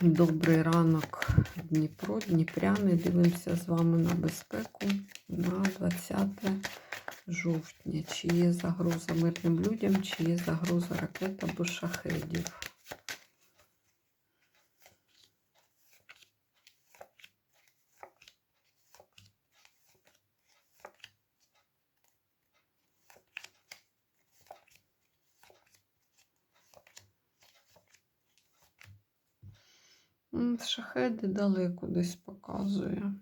Добрий ранок, Дніпро, Дніпряни. Дивимося з вами на безпеку на 20 жовтня. Чи є загроза мирним людям, чи є загроза ракет або шахедів. Шахеди далеко десь показує.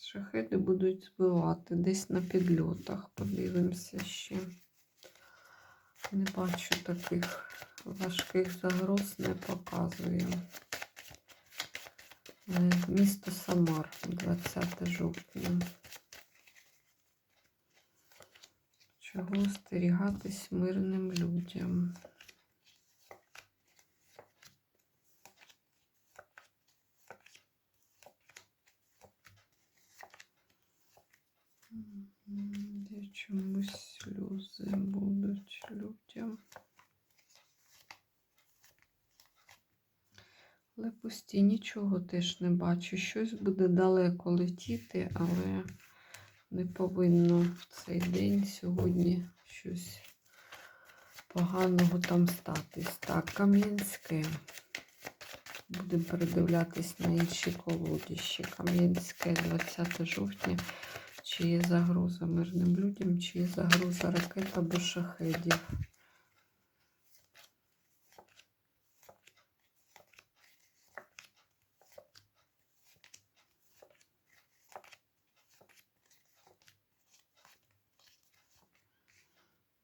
Шахеди будуть збивати десь на підльотах. Подивимося ще. Не бачу таких важких загроз, не показує. Е, Місто Самар, 20 жовтня. Чого остерігатись мирним людям? Чомусь сльози будуть людям. Але пусті нічого теж не бачу. Щось буде далеко летіти, але не повинно в цей день сьогодні щось поганого там статись. Так, Кам'янське. Будемо передивлятись на інші колодіщі. Кам'янське 20 жовтня. Чи є загроза мирним людям, чи є загроза ракет або шахедів.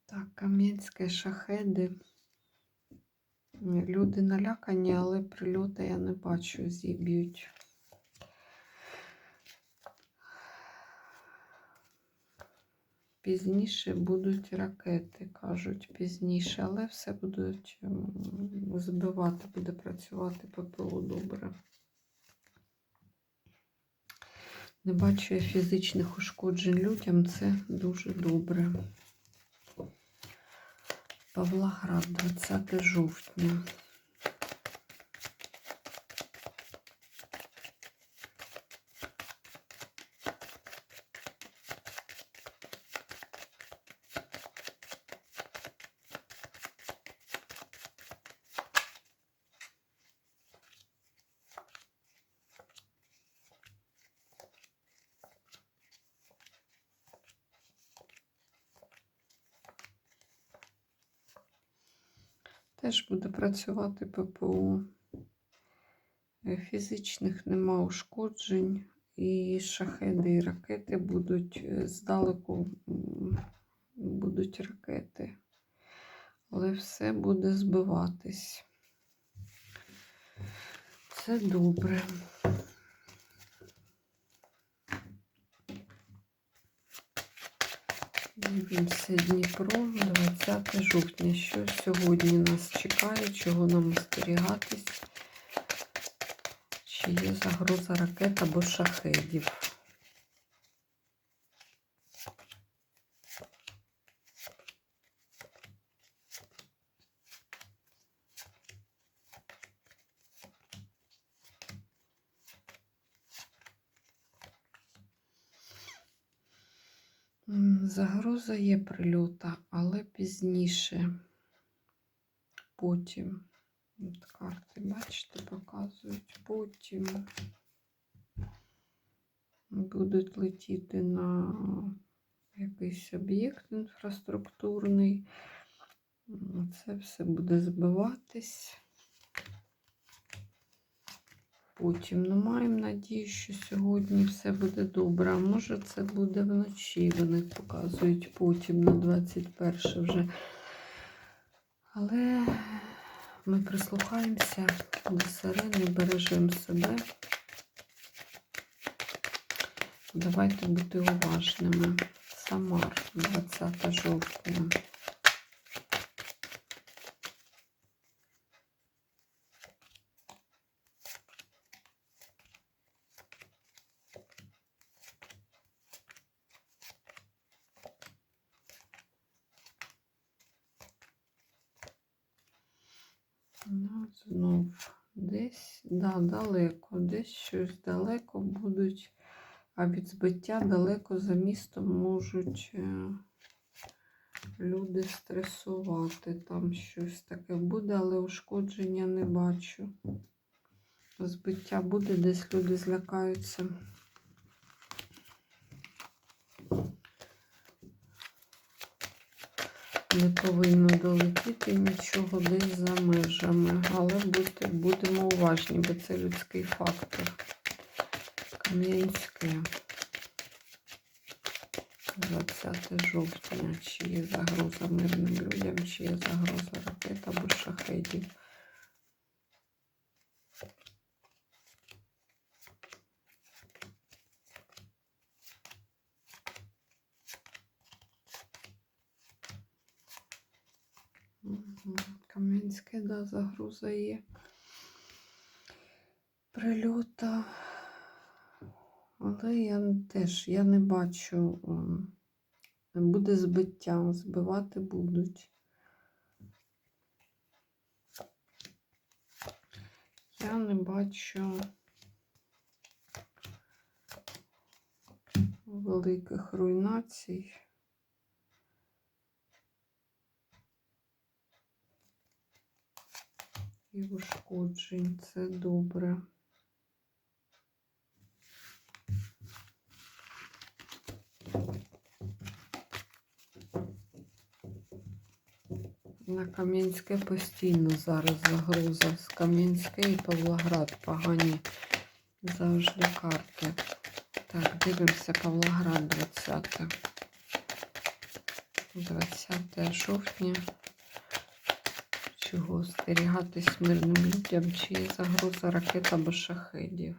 Так, Кам'янське шахеди. Люди налякані, але прильоти я не бачу, зіб'ють. Пізніше будуть ракети, кажуть, пізніше, але все будуть збивати, буде працювати ППО добре. Не бачу я фізичних ушкоджень людям, це дуже добре. Павлоград, 20 жовтня. Теж буде працювати ППО. Е, Фізичних нема ушкоджень, і шахеди, і ракети будуть е, здалеку будуть ракети. Але все буде збиватись. Це добре. Дивимося Дніпро, 20 жовтня. Що сьогодні нас чекає, чого нам остерігатись? Чи є загроза ракет або шахедів? Загроза є прильота, але пізніше. Потім. От карти, бачите, показують. Потім будуть летіти на якийсь об'єкт інфраструктурний. Це все буде збиватись. Потім, ну, маємо надію, що сьогодні все буде добре. А може це буде вночі. Вони показують потім на 21 вже. Але ми прислухаємося до сирени, бережемо себе. Давайте бути уважними. Самар, 20 жовтня. Ну, знов Десь, да, далеко, десь щось далеко будуть, а від збиття далеко за містом можуть е, люди стресувати. Там щось таке буде, але ушкодження не бачу. Збиття буде, десь люди злякаються. Не повинно долетіти нічого десь за межами, але будьте, будемо уважні, бо це людський фактор. Кам'янське. 20 жовтня. Чи є загроза мирним людям, чи є загроза ракет або шахедів. Кам'янське, да, загроза є. Прильота. Але я теж я не бачу. Буде збиття, збивати будуть. Я не бачу великих руйнацій. І ушкоджень. Це добре. На Кам'янське постійно зараз загроза. З Кам'янське і Павлоград погані завжди карти. Так, дивимося Павлоград 20. 20 жовтня. Чого остерігатись мирним людям, чи є загроза ракет або шахедів.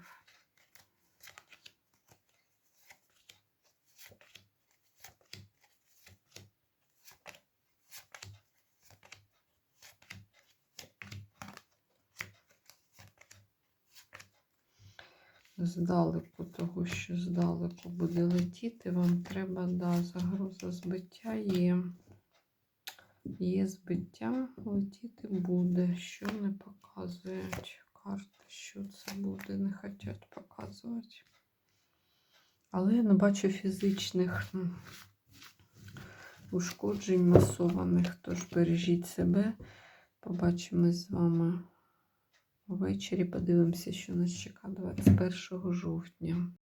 Здалеку, того, що здалеку буде летіти, вам треба, да, загроза збиття є. Є збиття, летіти буде. Що не показують карти, що це буде, не хочуть показувати. Але я не бачу фізичних ушкоджень масованих, тож бережіть себе. Побачимось з вами ввечері. Подивимося, що нас чекає 21 жовтня.